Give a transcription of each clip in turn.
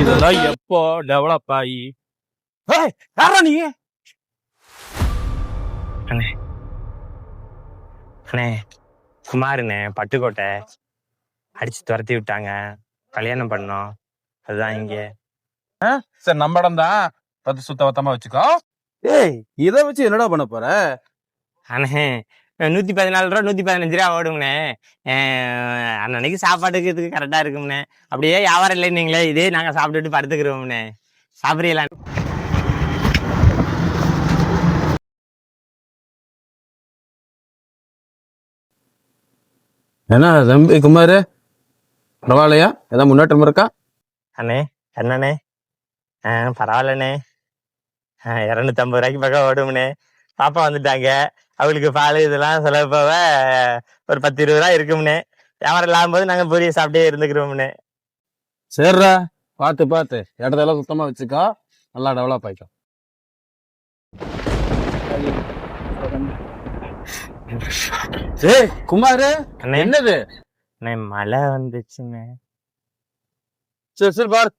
இதெல்லாம் எப்போ டெவலப் ஆகி? யாரா நீ? அண்ணே. அண்ணே குமாருண்ணே பட்டுக்கோட்டை அடிச்சு துரத்தி விட்டாங்க. கல்யாணம் பண்ணோம். அதுதான் இங்க. சரி நம்ம இடம் தான். பத்து சுத்த பத்தமா வச்சுக்கோ. ஏய் இதை வச்சு என்னடா பண்ண போற? அண்ணே நூத்தி பதினாலு ரூபா நூத்தி பதினஞ்சு ரூபா ஓடுங்கண்ணே அன்னன்னைக்கு சாப்பாட்டுக்கு இதுக்கு கரெக்டா இருக்கும்ண்ணே அப்படியே வியாபாரம் இல்லைன்னீங்களே இதே நாங்க சாப்பிட்டுட்டு படுத்துக்கிறோம்ண்ணே சாப்பிடலாம் என்ன தம்பி குமாரு? பரவாயில்லையா? ஏதாவது முன்னேற்றம் இருக்கா? அண்ணே என்னண்ணே ஆ பரவாயில்லண்ணே. இரநூத்தம்பது ரூபாய்க்கு பக்கம் ஓடும்ண்ணே பாப்பா வந்துட்டாங்க. அவளுக்கு பால் இதெல்லாம் செலவு போக ஒரு பத்து இருபது ரூபா இருக்கும்ண்ணே வியாபாரம் இல்லாம போது நாங்கள் பூரியை சாப்பிட்டே இருந்துக்கிறோம்ண்ணே சரிடா பார்த்து பார்த்து. இடத்தெல்லாம் சுத்தமா வச்சுக்கோ. நல்லா டெவலப் ஆயிக்கோ. ஏய் குமாரு அண்ணே. என்னது? அண்ணே மழை வந்துச்சுண்ணே சரி சரி பாரு.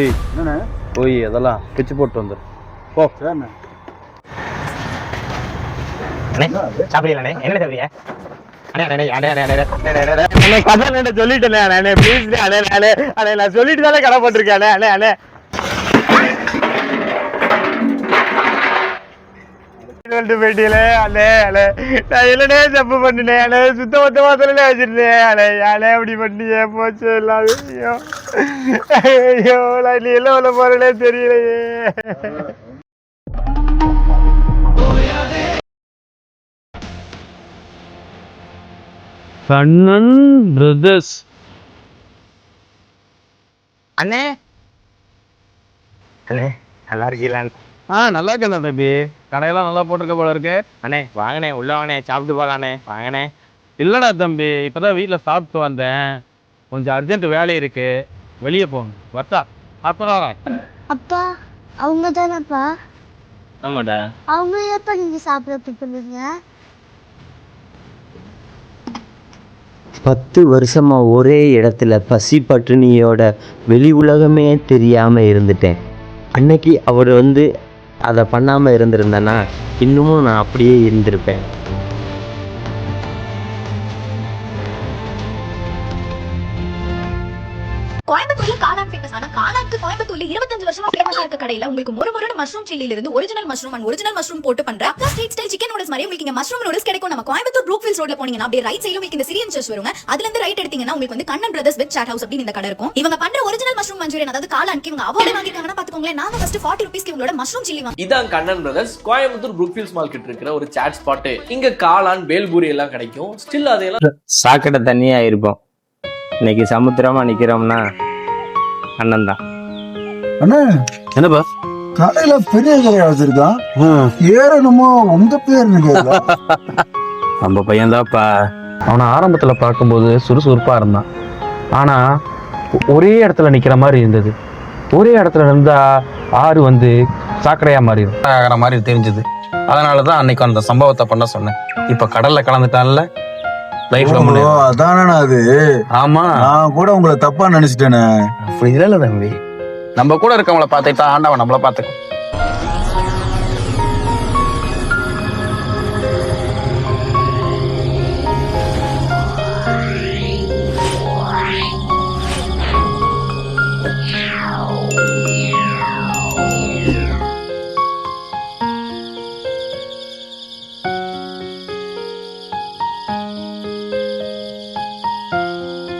ஏய் போய் அதெல்லாம் பிச்சு போட்டு வந்துரு. போ. அண்ணே அண்ணே அண்ணே நான் சொல்லிட்டு தானே கடை போட்டிருக்கேன் அண்ணே அண்ணே சொல்லிட்டு போயிட்டீங்களே அண்ணே அண்ணே நான் என்னடே தப்பு பண்ணினேன் அண்ணே சுத்த மொத்த மாத்திரலே வச்சிருந்தேன் அண்ணே அண்ணே அப்படி பண்ணியே போச்சு எல்லாம் ஐயோ ஐயோ நான் நீ எல்லாம் போறேனே தெரியலையே கண்ணன் பிரதர்ஸ் அண்ணே. அண்ணே நல்லா இருக்கீங்களா? ஆ நல்லா இருக்கேன் தம்பி. கடையெல்லாம் நல்லா போட்டிருக்க போல இருக்கு. அண்ணே வாங்கண்ணே உள்ள வாங்கண்ணே சாப்பிட்டு போகலாண்ணே வாங்கண்ணே. இல்லடா தம்பி இப்பதான் வீட்ல சாப்பிட்டு வந்தேன். கொஞ்சம் அர்ஜென்ட் வேலை இருக்கு. வெளியே போங்க. வர்த்தா அப்புறம் வரேன். அப்பா அவங்க தானப்பா? ஆமாடா. அவங்க எப்ப நீங்க சாப்பிட பண்ணுங்க? பத்து வருஷமா ஒரே இடத்துல பசி பட்டினியோட வெளி உலகமே தெரியாமல் இருந்துட்டேன். அன்னைக்கு அவர் வந்து அதை பண்ணாமல் இருந்திருந்தேன்னா இன்னமும் நான் அப்படியே இருந்திருப்பேன். கோயம்புத்தூர்ல காளான் ஃபேமஸ் ஆனா காளானுக்கு கோயம்புத்தூர்ல இருபத்தஞ்சு வருஷமா ஃபேமஸா இருக்க கடையில உங்களுக்கு ஒரு முறை மஷ்ரூம் சில்லில இருந்து original mushroom and original mushroom போட்டு பண்ற அப்பா ஸ்ட்ரீட் ஸ்டைல் சிக்கன் நூடுல்ஸ் மாதிரி உங்களுக்கு இங்க மஷ்ரூம் நூடுல்ஸ் கிடைக்கும். நம்ம கோயம்புத்தூர் ப்ரூக்ஃபீல்ஸ் ரோட்ல போனீங்கன்னா அப்படியே ரைட் சைடுல உங்களுக்கு இந்த சிரியன் சர்ச் வருங்க. அதுல இருந்து ரைட் எடுத்தீங்கன்னா உங்களுக்கு வந்து Kannan brothers veg chat house அப்படின்னு இந்த கடை இருக்கும். இவங்க பண்ற ஒரிஜினல் மஷ்ரூம் மஞ்சூரியன் அதாவது காளானுக்கு இவங்க அவார்டு வாங்கிருக்காங்கன்னா பாத்துக்கோங்களேன் நாங்க ஃபர்ஸ்ட் ஃபார்ட்டி ருபீஸ்க்கு இவங்களோட மஷ்ரூம் சில்லி வாங்க இதான் Kannan brothers Coimbatore Brookefields market இருக்கிற ஒரு சாட் ஸ்பாட்டு இங்க காளான் பேல்பூரி எல்லாம் கிடைக்கும். ஸ்டில் அதையெல்லாம் சாக்கடை தண்ணியா இருப்போம். இன்னைக்கு சமுத்திரமா நிக்கிறோம்னா அண்ணன் தான் அண்ணா என்னப்பா கடையில பெரிய கடையா வச்சிருக்கான் ஏறணுமோ உங்க பேர் நம்ம பையன்தாப்பா அவனை ஆரம்பத்துல பார்க்கும்போது சுறுசுறுப்பா இருந்தான். ஆனா ஒ- ஒரே இடத்துல நிக்கிற மாதிரி இருந்தது. ஒரே இடத்துல இருந்தா ஆறு வந்து சாக்கடையா மாறிடும். ஆகிற மாதிரி தெரிஞ்சது. அதனால தான் அன்னைக்கு அந்த சம்பவத்தை பண்ண சொன்னேன். இப்ப கடல்ல கலந்துட்டான்ல. லைஃப்ல ஓ அதானண்ணா அது. ஆமா. நான் கூட உங்களை தப்பா நினைச்சிட்டேனே. அப்படி இல்ல தம்பி. நம்ம கூட இருக்கவங்கள பார்த்துட்டா ஆண்டவன் நம்மள பார்த்துக்கும்.